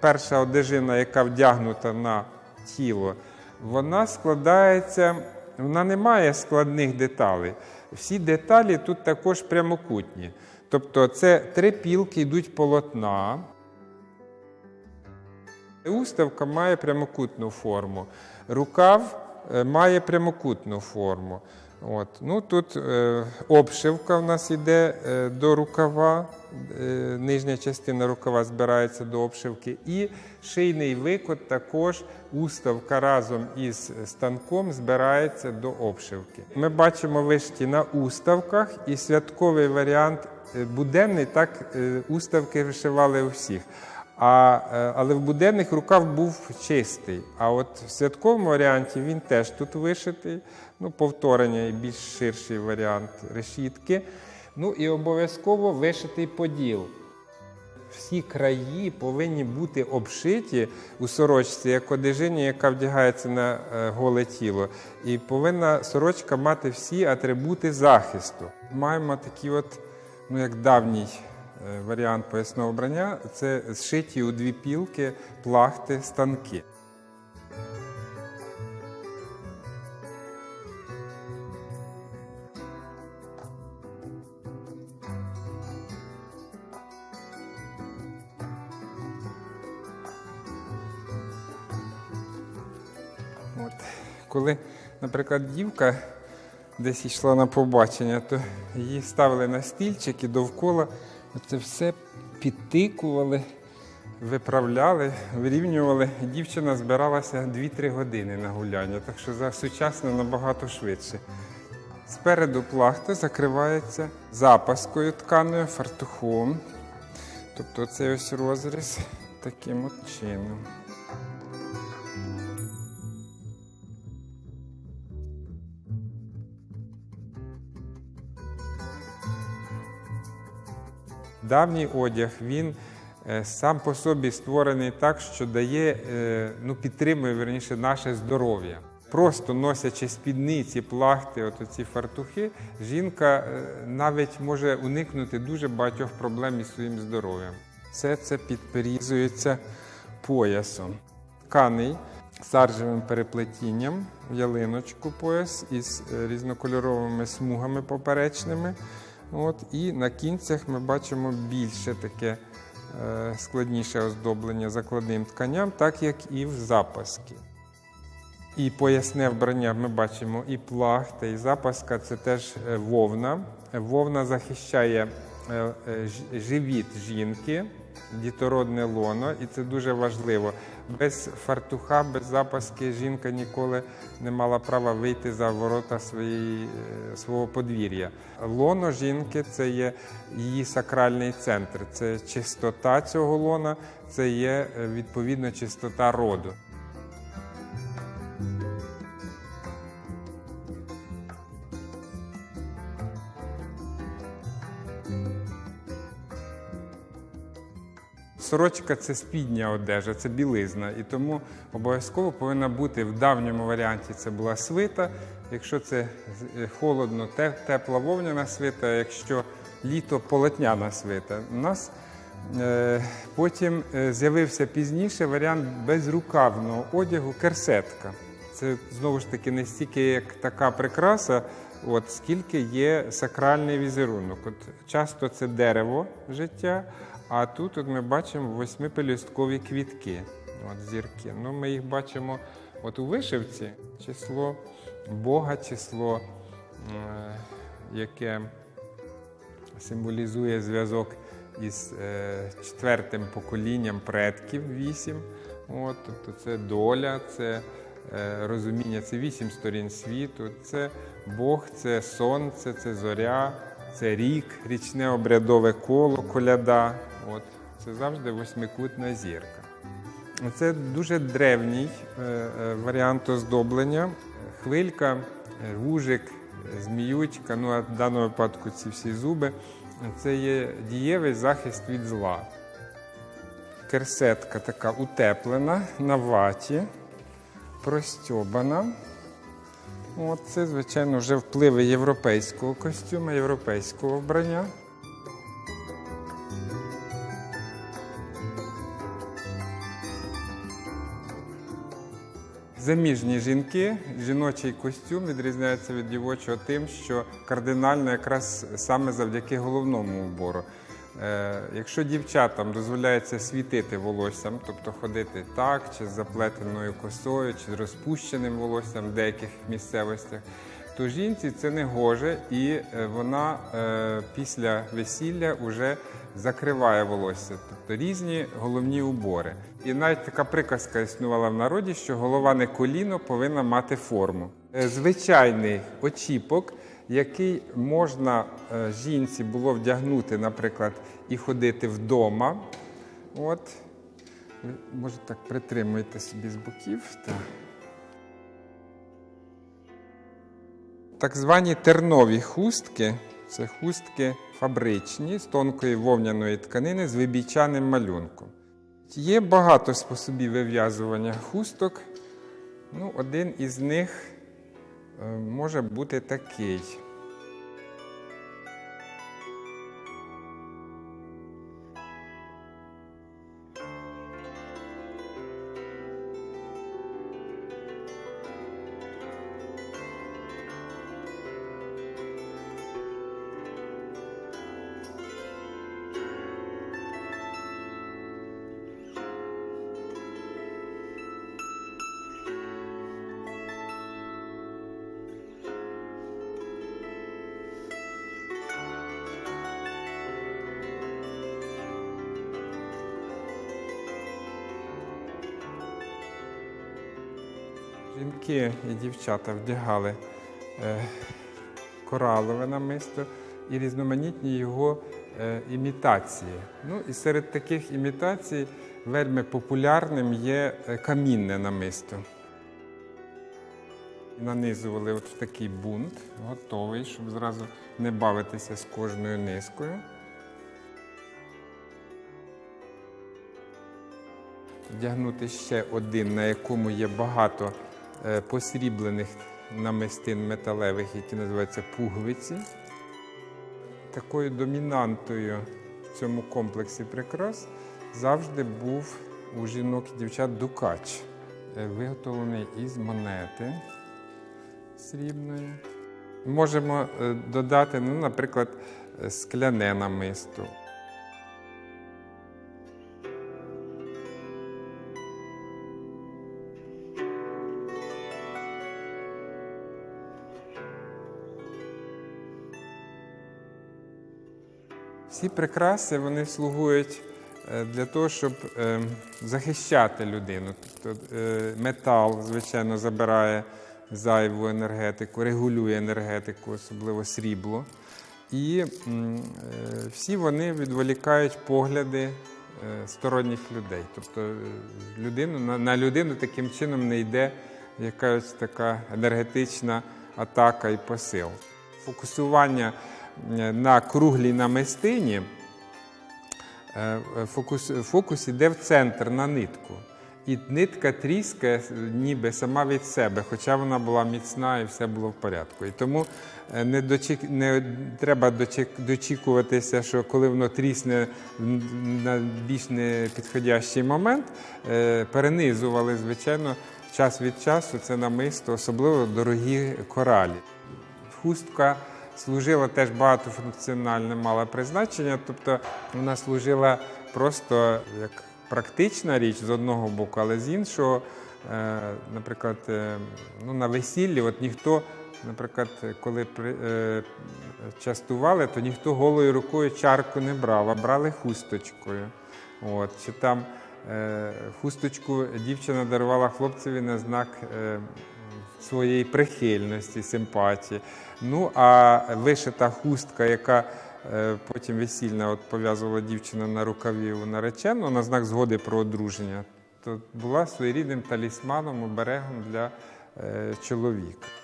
перша одежина, яка вдягнута на тіло, вона складається, вона не має складних деталей. Всі деталі тут також прямокутні. Тобто це три пілки йдуть полотна. Уставка має прямокутну форму. Рукав е, має прямокутну форму. От. Ну, тут е, обшивка в нас йде е, до рукава, е, нижня частина рукава збирається до обшивки. І шийний викот також уставка разом із станком збирається до обшивки. Ми бачимо вишті на уставках і святковий варіант е, буденний, так е, уставки вишивали у всіх. А, е, але в буденних рукав був чистий. А от в святковому варіанті він теж тут вишитий. Ну, повторення і більш ширший варіант решітки. Ну і обов'язково вишитий поділ. Всі краї повинні бути обшиті у сорочці, як одежині, яка вдягається на е, голе тіло. І повинна сорочка мати всі атрибути захисту. Маємо такі от, ну як давній варіант поясного вбрання, це зшиті у дві пілки плахти станки. От. Коли, наприклад, дівка десь йшла на побачення, то її ставили на стільчик і довкола це все підтикували, виправляли, вирівнювали. Дівчина збиралася 2-3 години на гуляння, так що за сучасно набагато швидше. Спереду плахта закривається запаскою тканою, фартухом. Тобто цей ось розріз таким от чином. Давній одяг він е, сам по собі створений так, що дає, е, ну, підтримує верніше наше здоров'я. Просто носячи спідниці, плахти, от ці фартухи, жінка е, навіть може уникнути дуже багатьох проблем із своїм здоров'ям. Все це підперізується поясом. Тканий саржевим переплетінням, ялиночку пояс із різнокольоровими смугами поперечними. От, і на кінцях ми бачимо більше таке е, складніше оздоблення закладним тканям, так як і в запаски. І поясне вбрання ми бачимо і плахта, і запаска це теж е, вовна. Вовна захищає е, е, живіт жінки, дітородне лоно, і це дуже важливо. Без фартуха, без запаски жінка ніколи не мала права вийти за ворота своєї, е, свого подвір'я. Лоно жінки це є її сакральний центр. Це чистота цього лона, це є е, відповідно чистота роду. Сорочка це спідня одежа, це білизна, і тому обов'язково повинна бути в давньому варіанті це була свита. Якщо це е, холодно, тепла вовняна свита, якщо літо полотняна свита. У нас е, потім е, з'явився пізніше варіант безрукавного одягу керсетка. Це знову ж таки не стільки як така прикраса, от скільки є сакральний візерунок. От часто це дерево життя, а тут от ми бачимо восьмипелюсткові квітки, от зірки. Ну, ми їх бачимо от у вишивці число Бога, число, е, яке символізує зв'язок із е, четвертим поколінням предків вісім. От, тобто це доля, це розуміння, це вісім сторін світу, це Бог, це сонце, це зоря, це рік, річне обрядове коло, коляда. От, це завжди восьмикутна зірка. Це дуже древній е, е, варіант оздоблення. Хвилька, е, вужик, е, зміючка, ну а в даному випадку ці всі зуби. Це є дієвий захист від зла. Керсетка така утеплена на ваті, простьобана. От Це, звичайно, вже впливи європейського костюму, європейського вбрання. Заміжні жінки, жіночий костюм відрізняється від дівочого тим, що кардинально якраз саме завдяки головному убору. Е, якщо дівчатам дозволяється світити волоссям, тобто ходити так, чи з заплетеною косою, чи з розпущеним волоссям в деяких місцевостях, то жінці це не гоже, і е, вона е, після весілля вже закриває волосся, тобто різні головні убори. І навіть така приказка існувала в народі, що голова не коліно повинна мати форму. Звичайний очіпок, який можна е, жінці було вдягнути, наприклад, і ходити вдома. От. Може, так притримуйте собі з боків. Так. Так звані тернові хустки це хустки фабричні з тонкої вовняної тканини з вибійчаним малюнком. Є багато способів вив'язування хусток. Ну, один із них може бути такий. Жінки і дівчата вдягали е, коралове намисто і різноманітні його е, імітації. Ну і серед таких імітацій вельми популярним є е, камінне намисто. Нанизували от такий бунт, готовий, щоб зразу не бавитися з кожною низкою. Вдягнути ще один, на якому є багато посріблених намистин металевих, які називаються пуговиці. Такою домінантою в цьому комплексі прикрас завжди був у жінок і дівчат дукач, е, виготовлений із монети срібної. Можемо е, додати, ну, наприклад, е, скляне намисто. Всі прикраси вони слугують е, для того, щоб е, захищати людину. Тобто е, метал, звичайно, забирає зайву енергетику, регулює енергетику, особливо срібло. І всі вони відволікають погляди сторонніх людей. Тобто людину, на, людину таким чином не йде якась така енергетична атака і посил. Фокусування на круглій намистині е, фокус, фокус іде в центр на нитку. І нитка тріскає ніби сама від себе, хоча вона була міцна і все було в порядку. І тому е, не, дочік, не треба дочік, дочікуватися, що коли воно трісне на більш непідходящий момент, е, перенизували, звичайно, час від часу це намисто, особливо дорогі коралі. Хустка служила теж багатофункціональне, мала призначення, тобто вона служила просто як практична річ з одного боку, але з іншого, е, наприклад, е, ну, на весіллі, от ніхто, наприклад, коли е, частували, то ніхто голою рукою чарку не брав, а брали хусточкою. От, чи там хусточку дівчина дарувала хлопцеві на знак своєї прихильності, симпатії. Ну а вишита хустка, яка е, потім весільна от пов'язувала дівчина на рукаві у наречену на знак згоди про одруження, то була своєрідним талісманом, оберегом для е, чоловіка.